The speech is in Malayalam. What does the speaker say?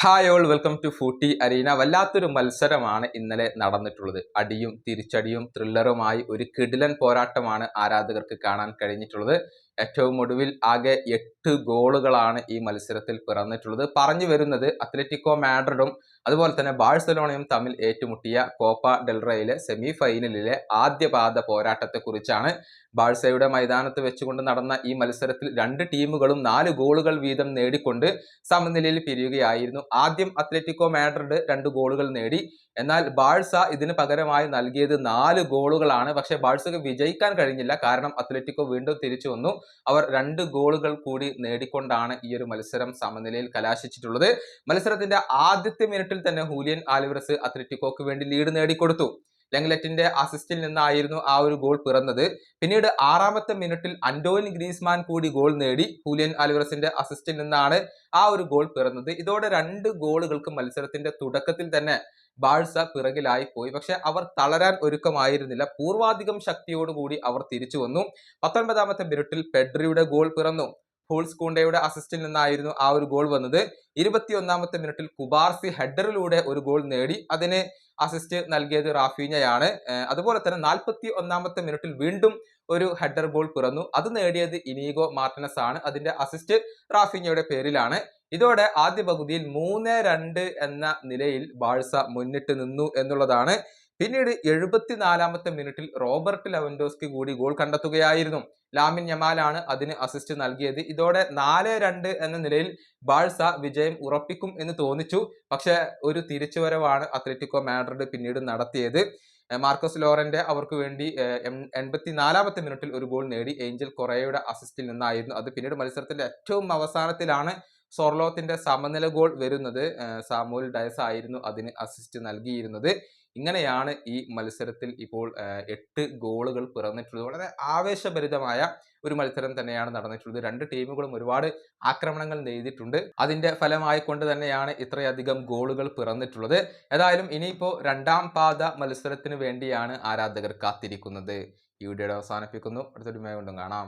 Hi all welcome to footy arena വല്ലാത്തൊരു മത്സരമാണ് ഇന്നലെ നടന്നിട്ടുള്ളത്. അടിയും തിരിച്ചടിയും ത്രില്ലറുമായി ഒരു കിടിലൻ പോരാട്ടമാണ് ആരാധകർക്ക് കാണാൻ കഴിഞ്ഞിട്ടുള്ളത്. ഏറ്റവും ഒടുവിൽ ആകെ എട്ട് ഗോളുകളാണ് ഈ മത്സരത്തിൽ പിറന്നിട്ടുള്ളത്. പറഞ്ഞു വരുന്നത് അത്ലറ്റിക്കോ മാഡ്രിഡും അതുപോലെ തന്നെ ബാഴ്സലോണയും തമ്മിൽ ഏറ്റുമുട്ടിയ കോപ്പ ഡെൽറയിലെ സെമി ഫൈനലിലെ ആദ്യപാദ പോരാട്ടത്തെക്കുറിച്ചാണ് ബാഴ്സയുടെ മൈതാനത്ത് വെച്ചുകൊണ്ട് നടന്ന ഈ മത്സരത്തിൽ രണ്ട് ടീമുകളും നാല് ഗോളുകൾ വീതം നേടിക്കൊണ്ട് സമനിലയിൽ പിരിയുകയായിരുന്നു. ആദ്യം അത്ലറ്റിക്കോ മാഡ്രിഡ് രണ്ട് ഗോളുകൾ നേടി. എന്നാൽ ബാഴ്സ ഇതിന് പകരമായി നൽകിയത് നാല് ഗോളുകളാണ്. പക്ഷേ ബാഴ്സക്ക് വിജയിക്കാൻ കഴിഞ്ഞില്ല. കാരണം അത്ലറ്റിക്കോ വീണ്ടും തിരിച്ചു വന്നു. അവർ രണ്ട് ഗോളുകൾ കൂടി നേടിക്കൊണ്ടാണ് ഈ ഒരു മത്സരം സമനിലയിൽ കലാശിച്ചിട്ടുള്ളത്. മത്സരത്തിന്റെ ആദ്യത്തെ മിനിറ്റിൽ തന്നെ ഹൂലിയൻ ആലിവറസ് അത്ലറ്റിക്കോക്ക് വേണ്ടി ലീഡ് നേടിക്കൊടുത്തു. ലെങ്ലെറ്റിന്റെ അസിസ്റ്റിൽ നിന്നായിരുന്നു ആ ഒരു ഗോൾ പിറന്നത്. പിന്നീട് ആറാമത്തെ മിനിറ്റിൽ അന്റോനി ഗ്രീസ്മാൻ കൂടി ഗോൾ നേടി. ഹൂലിയൻ അലിവറസിന്റെ അസിസ്റ്റിൽ നിന്നാണ് ആ ഒരു ഗോൾ പിറന്നത്. ഇതോടെ രണ്ട് ഗോളുകൾക്ക് മത്സരത്തിന്റെ തുടക്കത്തിൽ തന്നെ ബാഴ്സ പിറകിലായി പോയി. പക്ഷെ അവർ തളരാൻ ഒരുക്കമായിരുന്നില്ല. പൂർവാധികം ശക്തിയോടുകൂടി അവർ തിരിച്ചു വന്നു. പത്തൊൻപതാമത്തെ മിനിറ്റിൽ പെഡ്രിയുടെ ഗോൾ പിറന്നു. ഹൂൾസ് കൂണ്ടയുടെ അസിസ്റ്റിൽ നിന്നായിരുന്നു ആ ഒരു ഗോൾ വന്നത്. ഇരുപത്തിയൊന്നാമത്തെ മിനിറ്റിൽ കുബാർസി ഹെഡറിലൂടെ ഒരു ഗോൾ നേടി. അതിന് അസിസ്റ്റ് നൽകിയത് റാഫീഞ്ഞയാണ്. അതുപോലെ തന്നെ നാൽപ്പത്തി ഒന്നാമത്തെ മിനിറ്റിൽ വീണ്ടും ഒരു ഹെഡർ ഗോൾ പിറന്നു. അത് നേടിയത് ഇനീഗോ മാർട്ടിനസ് ആണ്. അതിന്റെ അസിസ്റ്റ് റാഫീനയുടെ പേരിലാണ്. ഇതോടെ ആദ്യ പകുതിയിൽ മൂന്ന് രണ്ട് എന്ന നിലയിൽ ബാഴ്സ മുന്നിട്ട് നിന്നു എന്നുള്ളതാണ് പിന്നീട് എഴുപത്തിനാലാമത്തെ മിനിറ്റിൽ റോബർട്ട് ലവൻഡോസ്കി കൂടി ഗോൾ കണ്ടെത്തുകയായിരുന്നു. ലാമിൻ യമാലാണ് അതിന് അസിസ്റ്റ് നൽകിയത്. ഇതോടെ നാല് രണ്ട് എന്ന നിലയിൽ ബാഴ്സ വിജയം ഉറപ്പിക്കും എന്ന് തോന്നിച്ചു. പക്ഷെ ഒരു തിരിച്ചുവരവാണ് അത്ലറ്റിക്കോ മാഡ്രിഡ് പിന്നീട് നടത്തിയത്. മാർക്കോസ് ലോറന്റെ അവർക്ക് വേണ്ടി എൺപത്തിനാലാമത്തെ മിനിറ്റിൽ ഒരു ഗോൾ നേടി. ഏഞ്ചൽ കൊറയുടെ അസിസ്റ്റിൽ നിന്നായിരുന്നു. അത് പിന്നീട് മത്സരത്തിന്റെ ഏറ്റവും അവസാനത്തിലാണ് സോർലോത്തിന്റെ സമനില ഗോൾ വരുന്നത് സാമുൽ ഡയസ് ആയിരുന്നു അതിന് അസിസ്റ്റ് നൽകിയിരുന്നത്. ഇങ്ങനെയാണ് ഈ മത്സരത്തിൽ ഇപ്പോൾ എട്ട് ഗോളുകൾ പിറന്നിട്ടുള്ളത്. വളരെ ആവേശഭരിതമായ ഒരു മത്സരം തന്നെയാണ് നടന്നിട്ടുള്ളത്. രണ്ട് ടീമുകളും ഒരുപാട് ആക്രമണങ്ങൾ നെയ്തിട്ടുണ്ട് അതിന്റെ ഫലമായി കൊണ്ട് തന്നെയാണ് ഇത്രയധികം ഗോളുകൾ പിറന്നിട്ടുള്ളത്. ഏതായാലും ഇനിയിപ്പോൾ രണ്ടാം പാത മത്സരത്തിന് വേണ്ടിയാണ് ആരാധകർ കാത്തിരിക്കുന്നത്. ഈ വീഡിയോയുടെ അവസാനിപ്പിക്കുന്നു. അടുത്തൊരു കൊണ്ടും കാണാം.